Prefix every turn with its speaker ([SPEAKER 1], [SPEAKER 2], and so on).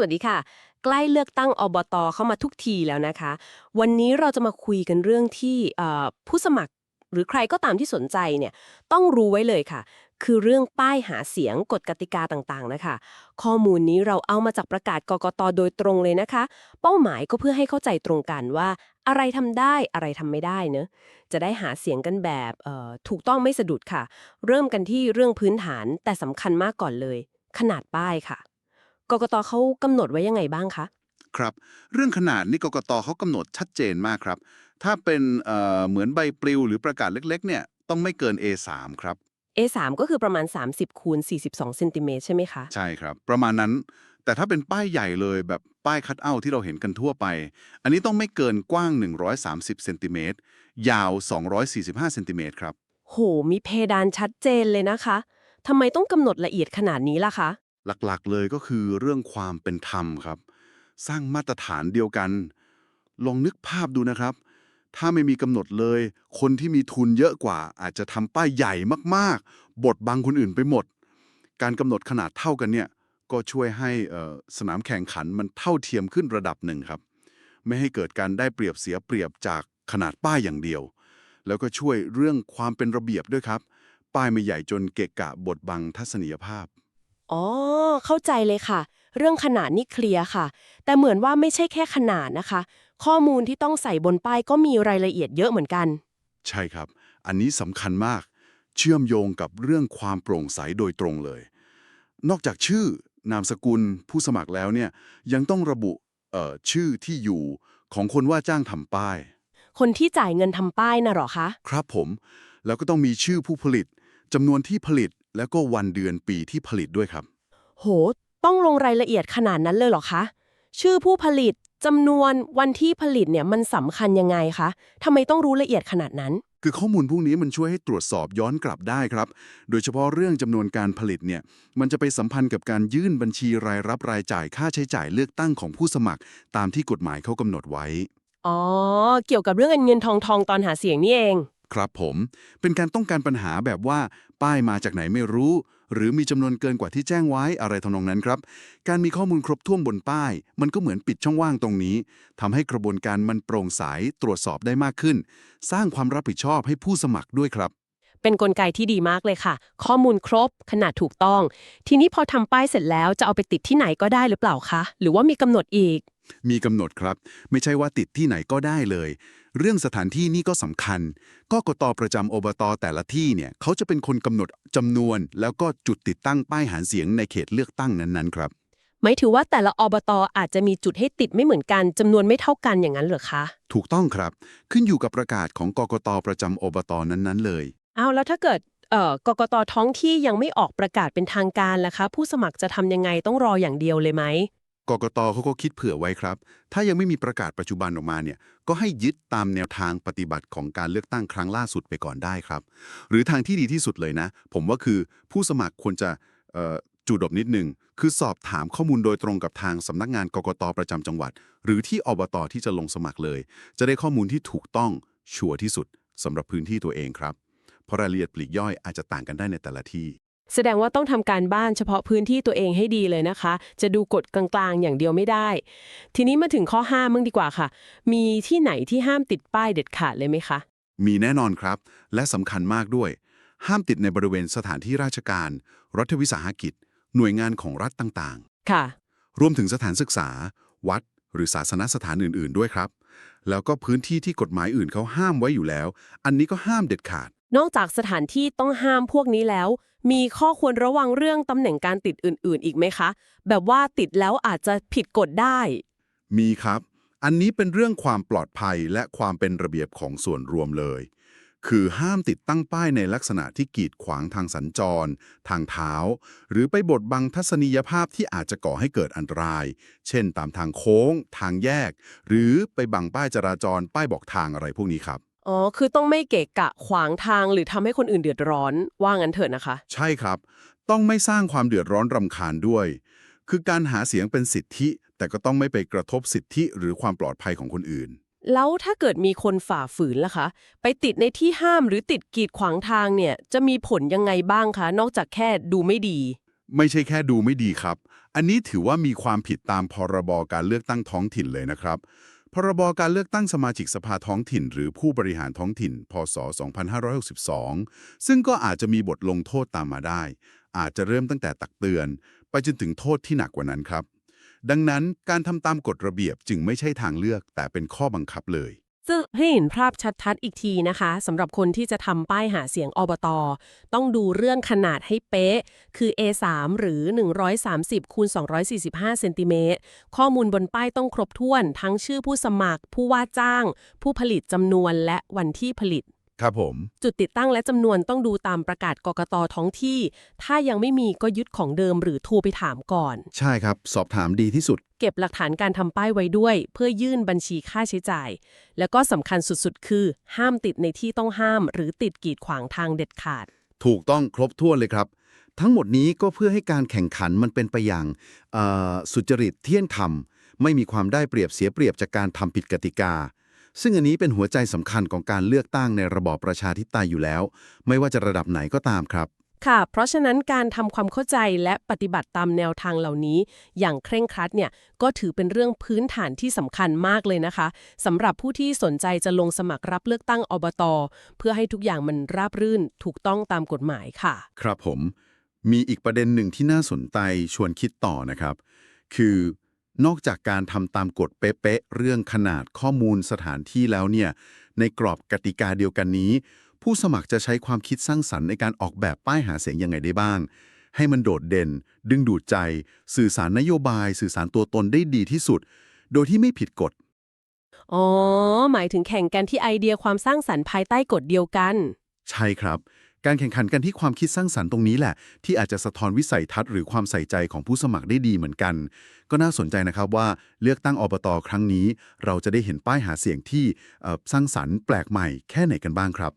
[SPEAKER 1] วัสดีค่ะ ใกล้เลือกตั้งอบตเข้ามาทุกทีแล้วนะคะ วันนี้เราจะมาคุยกันเรื่องที่ผู้สมัครหรือใครก็ตามที่สนใจเนี่ยต้องรู้ไว้เลยค่ะ คือเรื่องป้ายหาเสียงกฎกติกาต่างๆนะคะ ข้อมูลนี้เราเอามาจากประกาศกกตโดยตรงเลยนะคะ เป้าหมายก็เพื่อให้เข้าใจตรงกันว่าอะไรทำได้อะไรทำไม่ได้เนอะจะได้หาเสียงกันแบบถูกต้องไม่สะดุดค่ะ เริ่มกันที่เรื่องพื้นฐานแต่สำคัญมากก่อนเลย ขนาดป้ายค่ะ กกตเขากำหนดไว้ยังไงบ้างคะ
[SPEAKER 2] ครับ เรื่องขนาดนี่กกตเขากำหนดชัดเจนมากครับ ถ้าเป็นเอ่อเหมือนใบปลิวหรือประกาศเล็ก ๆ เนี่ยต้องไม่เกิน A3 ครับ
[SPEAKER 1] A3 ก็คือประมาณ 30คูณ42เซนติเมตรใช่ไหมคะ
[SPEAKER 2] ใช่ครับ ประมาณนั้น แต่ถ้าเป็นป้ายใหญ่เลยแบบป้ายคัดเอาท์ที่เราเห็นกันทั่วไป อันนี้ต้องไม่เกินกว้าง 130เซนติเมตรยาว 245เซนติเมตรครับ
[SPEAKER 1] โห มีเพดานชัดเจนเลยนะคะทำไมต้องกำหนดละเอียดขนาดนี้ล่ะคะ
[SPEAKER 2] หลักๆ เลยก็คือเรื่องความเป็นธรรมครับ สร้างมาตรฐานเดียวกัน ลองนึกภาพดูนะครับ ถ้าไม่มีกำหนดเลย คนที่มีทุนเยอะกว่า อาจจะทำป้ายใหญ่มากๆ บดบังคนอื่นไปหมด การกำหนดขนาดเท่ากันเนี่ยก็ช่วยให้สนามแข่งขันมันเท่าเทียมขึ้นระดับหนึ่งครับ ไม่ให้เกิดการได้เปรียบเสียเปรียบจากขนาดป้ายอย่างเดียว แล้วก็ช่วยเรื่องความเป็นระเบียบด้วยครับ ป้ายไม่ใหญ่จนเกะกะบดบังทัศนียภาพ
[SPEAKER 1] อ๋อ เข้าใจเลยค่ะ เรื่องขนาดนี่เคลียร์ค่ะ แต่เหมือนว่าไม่ใช่แค่ขนาดนะคะ ข้อมูลที่ต้องใส่บนป้ายก็มีรายละเอียดเยอะเหมือนกัน
[SPEAKER 2] ใช่ครับ อันนี้สำคัญมาก เชื่อมโยงกับเรื่องความโปร่งใสโดยตรงเลย นอกจากชื่อนามสกุลผู้สมัครแล้วเนี่ยยังต้องระบุเอ่อชื่อที่อยู่ของคนว่าจ้างทำป้าย
[SPEAKER 1] คนที่จ่ายเงินทำป้ายน่ะเหรอคะ
[SPEAKER 2] ครับผม แล้วก็ต้องมีชื่อผู้ผลิตจำนวนที่ผลิต แล้วก็วันเดือนปีที่ผลิตด้วยครับ
[SPEAKER 1] โห ต้องลงรายละเอียดขนาดนั้นเลยเหรอคะ ชื่อผู้ผลิตจำนวนวันที่ผลิตเนี่ยมันสำคัญยังไงคะทำไมต้องรู้ละเอียดขนาดนั้น
[SPEAKER 2] คือข้อมูลพวกนี้มันช่วยให้ตรวจสอบย้อนกลับได้ครับ โดยเฉพาะเรื่องจำนวนการผลิตเนี่ย มันจะไปสัมพันธ์กับการยื่นบัญชีรายรับรายจ่ายค่าใช้จ่ายเลือกตั้งของผู้สมัคร ตามที่กฎหมายเขากำหนดไว้
[SPEAKER 1] อ๋อ เกี่ยวกับเรื่องเงินเงินทองทองตอนหาเสียงนี่เอง
[SPEAKER 2] ครับผม เป็นการต้องการปัญหาแบบว่า ป้ายมาจากไหนไม่รู้ หรือมีจำนวนเกินกว่าที่แจ้งไว้อะไรทำนองนั้นครับ การมีข้อมูลครบถ้วนบนป้าย มันก็เหมือนปิดช่องว่างตรงนี้ทำให้กระบวนการมันโปร่งใสตรวจสอบได้มากขึ้น สร้างความรับผิดชอบให้ผู้สมัครด้วยครับ
[SPEAKER 1] เป็นนกลไกที่ดีมากเลยค่ะ ข้อมูลครบ ขนาดถูกต้อง ทีนี้พอทำป้ายเสร็จแล้วจะเอาไปติดที่ไหนก็ได้หรือเปล่าคะ หรือว่ามีกำหนดอีก
[SPEAKER 2] มีกำหนดครับ ไม่ใช่ว่าติดที่ไหนก็ได้เลย เรื่องสถานที่นี่ก็สำคัญกกตประจำอบตแต่ละที่เนี่ยเขาจะเป็นคนกำหนดจำนวน แล้วก็จุดติดตั้งป้ายหาเสียงในเขตเลือกตั้งนั้นๆครับ
[SPEAKER 1] หมายถือว่าแต่ละอบตอาจจะมีจุดให้ติดไม่เหมือนกันจำนวนไม่เท่ากันอย่างนั้นเหรอคะ
[SPEAKER 2] ถูกต้องครับ ขึ้นอยู่กับประกาศของกกตประจำอบตนั้นๆเลย
[SPEAKER 1] เอาแล้วถ้าเกิดเอ่อกกตท้องที่ยังไม่ออกประกาศเป็นทางการล่ะคะ ผู้สมัครจะทำยังไงต้องรออย่างเดียวเลยไหม
[SPEAKER 2] กกตเขาก็คิดเผื่อไว้ครับ ถ้ายังไม่มีประกาศปัจจุบันออกมาเนี่ย ก็ให้ยึดตามแนวทางปฏิบัติของการเลือกตั้งครั้งล่าสุดไปก่อนได้ครับ หรือทางที่ดีที่สุดเลยนะ ผมว่าคือผู้สมัครควรจะจูดบนิดหนึ่งคือสอบถามข้อมูลโดยตรงกับทางสำนักงานกกตประจำจังหวัด หรือที่อบตที่จะลงสมัครเลย จะได้ข้อมูลที่ถูกต้องชัวร์ที่สุดสำหรับพื้นที่ตัวเองครับเพราะรายละเอียดปลีกย่อยอาจจะต่างกันได้ในแต่ละที่
[SPEAKER 1] แสดงว่าต้องทำการบ้านเฉพาะพื้นที่ตัวเองให้ดีเลยนะคะ จะดูกฎกลางๆ อย่างเดียวไม่ได้ ทีนี้มาถึงข้อห้ามมั่งดีกว่าค่ะ มีที่ไหนที่ห้ามติดป้ายเด็ดขาดเลยไหมคะ
[SPEAKER 2] มีแน่นอนครับ และสำคัญมากด้วย ห้ามติดในบริเวณสถานที่ราชการ รัฐวิสาหกิจ หน่วยงานของรัฐต่าง
[SPEAKER 1] ค่ะ
[SPEAKER 2] ๆรวมถึงสถานศึกษา วัด หรือศาสนสถานอื่น ๆ ด้วยครับ แล้วก็พื้นที่ที่กฎหมายอื่นเขาห้ามไว้อยู่แล้ว อันนี้ก็ห้ามเด็ดขาด
[SPEAKER 1] นอกจากสถานที่ต้องห้ามพวกนี้แล้ว มีข้อควรระวังเรื่องตำแหน่งการติดอื่น ๆ อีกไหมคะ แบบว่าติดแล้วอาจจะผิดกฎได้
[SPEAKER 2] มีครับ อันนี้เป็นเรื่องความปลอดภัยและความเป็นระเบียบของส่วนรวมเลย คือห้ามติดตั้งป้ายในลักษณะที่กีดขวางทางสัญจร ทางเท้า หรือไปบดบังทัศนียภาพที่อาจจะก่อให้เกิดอันตราย เช่น ตามทางโค้ง ทางแยก หรือไปบังป้ายจราจร ป้ายบอกทางอะไรพวกนี้ครับ
[SPEAKER 1] อ๋อ คือต้องไม่เกะกะขวางทางหรือทำให้คนอื่นเดือดร้อน ว่างั้นเถอะนะคะ
[SPEAKER 2] ใช่ครับ ต้องไม่สร้างความเดือดร้อนรำคาญด้วย คือการหาเสียงเป็นสิทธิ แต่ก็ต้องไม่ไปกระทบสิทธิหรือความปลอดภัยของคนอื่น
[SPEAKER 1] แล้วถ้าเกิดมีคนฝ่าฝืนล่ะคะ ไปติดในที่ห้ามหรือติดกีดขวางทางเนี่ย จะมีผลยังไงบ้างคะ นอกจากแค่ดูไม่ดี
[SPEAKER 2] ไม่ใช่แค่ดูไม่ดีครับ
[SPEAKER 3] อันนี้ถือว่ามีความผิดตามพรบการเลือกตั้งท้องถิ่นเลยนะครับ พรบการเลือกตั้งสมาชิกสภาท้องถิ่น หรือผู้บริหารท้องถิ่น พศ 2562 ซึ่งก็อาจจะมีบทลงโทษตามมาได้ อาจจะเริ่มตั้งแต่ตักเตือน ไปจนถึงโทษที่หนักกว่านั้นครับ ดังนั้นการทำตามกฎระเบียบจึงไม่ใช่ทางเลือกแต่เป็นข้อบังคับเลย
[SPEAKER 1] ซึ่งให้เห็นภาพชัดๆอีกทีนะคะสำหรับคนที่จะทำป้ายหาเสียงอบตต้องดูเรื่องขนาดให้เป๊ะ คือ A3 หรือ 130คูณ245เซนติเมตรข้อมูลบนป้ายต้องครบถ้วน ทั้งชื่อผู้สมัคร ผู้ว่าจ้าง ผู้ผลิตจำนวนและวันที่ผลิต
[SPEAKER 3] ครับผม
[SPEAKER 1] จุดติดตั้งและจำนวนต้องดูตามประกาศกกตท้องที่ ถ้ายังไม่มีก็ยึดของเดิมหรือโทรไปถามก่อน
[SPEAKER 3] ใช่ครับ สอบถามดีที่สุด
[SPEAKER 1] เก็บหลักฐานการทำป้ายไว้ด้วย เพื่อยื่นบัญชีค่าใช้จ่าย แล้วก็สำคัญสุดๆ คือ ห้ามติดในที่ต้องห้าม หรือติดกีดขวางทางเด็ดขาด
[SPEAKER 2] ถูกต้องครบถ้วนเลยครับ ทั้งหมดนี้ก็เพื่อให้การแข่งขันมันเป็นไปอย่างสุจริตเที่ยงธรรม ไม่มีความได้เปรียบเสียเปรียบจากการทำผิดกติกา ซึ่งอันนี้เป็นหัวใจสำคัญของการเลือกตั้งในระบอบประชาธิปไตยอยู่แล้ว ไม่ว่าจะระดับไหนก็ตามครับ
[SPEAKER 1] ค่ะ เพราะฉะนั้นการทำความเข้าใจและปฏิบัติตามแนวทางเหล่านี้ อย่างเคร่งครัดเนี่ยก็ถือเป็นเรื่องพื้นฐานที่สำคัญมากเลยนะคะสำหรับผู้ที่สนใจจะลงสมัครรับเลือกตั้งอบต เพื่อให้ทุกอย่างมันราบรื่นถูกต้องตามกฎหมายค่ะ
[SPEAKER 2] ครับผม มีอีกประเด็นหนึ่งที่น่าสนใจชวนคิดต่อนะครับ คือนอกจากการทำตามกฎเป๊ะๆเรื่องขนาดข้อมูลสถานที่แล้วเนี่ยในกรอบกติกาเดียวกันนี้ ผู้สมัครจะใช้ความคิดสร้างสรรค์ในการออกแบบป้ายหาเสียงยังไงได้บ้าง ให้มันโดดเด่น ดึงดูดใจ สื่อสารนโยบาย สื่อสารตัวตนได้ดีที่สุด โดยที่ไม่ผิดกฎ
[SPEAKER 1] อ๋อ หมายถึงแข่งกันที่ไอเดียความสร้างสรรค์ภายใต้กฎเดียวกัน
[SPEAKER 2] ใช่ครับ การแข่งขันกันที่ความคิดสร้างสรรค์ตรงนี้แหละ ที่อาจจะสะท้อนวิสัยทัศน์หรือความใส่ใจของผู้สมัครได้ดีเหมือนกัน ก็น่าสนใจนะครับว่าเลือกตั้งอบตครั้งนี้ เราจะได้เห็นป้ายหาเสียงที่เอ่อสร้างสรรค์แปลกใหม่แค่ไหนกันบ้างครับ